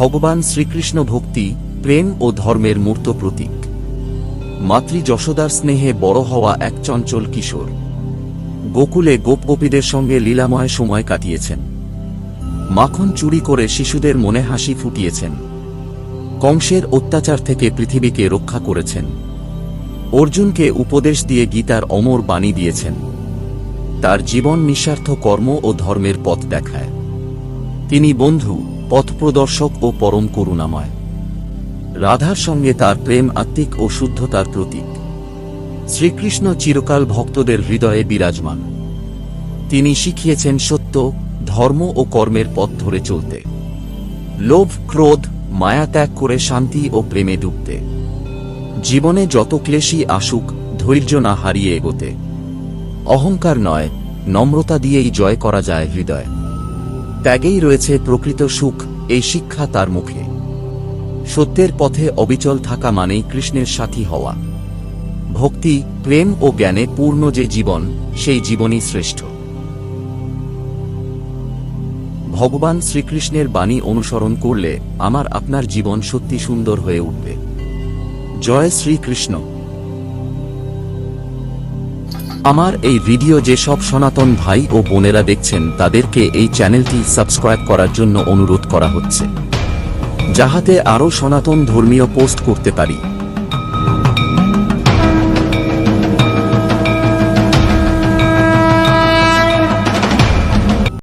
ভগবান শ্রীকৃষ্ণ ভক্তি, প্রেম ও ধর্মের মূর্ত প্রতীক। মাতৃ যশোদার স্নেহে বড় হওয়া এক চঞ্চল কিশোর। গোকুলে গোপগোপীদের সঙ্গে লীলাময় সময় কাটিয়েছেন। মাখন চুরি করে শিশুদের মনে হাসি ফুটিয়েছেন। কংসের অত্যাচার থেকে পৃথিবীকে রক্ষা করেছেন। অর্জুনকে উপদেশ দিয়ে গীতার অমর বাণী দিয়েছেন। তার জীবন নিঃস্বার্থ কর্ম ও ধর্মের পথ দেখায়। তিনি বন্ধু। পথপ্রদর্শক ও পরম করুণাময়। রাধার সঙ্গে তার প্রেম, আত্মিক ও শুদ্ধতার প্রতীক। শ্রীকৃষ্ণ চিরকাল ভক্তদের হৃদয়ে বিরাজমান। তিনি শিখিয়েছেন সত্য, ধর্ম ও কর্মের পথ ধরে চলতে। লোভ, ক্রোধ, মায়া ত্যাগ করে শান্তি ও প্রেমে ডুবতে। জীবনে যত ক্লেশই আসুক, ধৈর্য না হারিয়ে এগোতে। অহংকার নয়, নম্রতা দিয়েই জয় করা যায় হৃদয়। ত্যাগেই রয়েছে প্রকৃত সুখ, এই শিক্ষা তার মুখে। সত্যের পথে অবিচল থাকা মানেই কৃষ্ণের সাথী হওয়া। ভক্তি, প্রেম ও জ্ঞানে পূর্ণ যে জীবন, সেই জীবনই শ্রেষ্ঠ। ভগবান শ্রীকৃষ্ণের বাণী অনুসরণ করলে আমার আপনার জীবন সত্যি সুন্দর হয়ে উঠবে। জয় শ্রীকৃষ্ণ। আমার এই ভিডিও যে সব সনাতন ভাই ও বোনেরা দেখছেন তাদেরকে এই চ্যানেলটি সাবস্ক্রাইব করার জন্য অনুরোধ করা হচ্ছে। যাহাতে আরও সনাতন ধর্মীয় পোস্ট করতে পারি।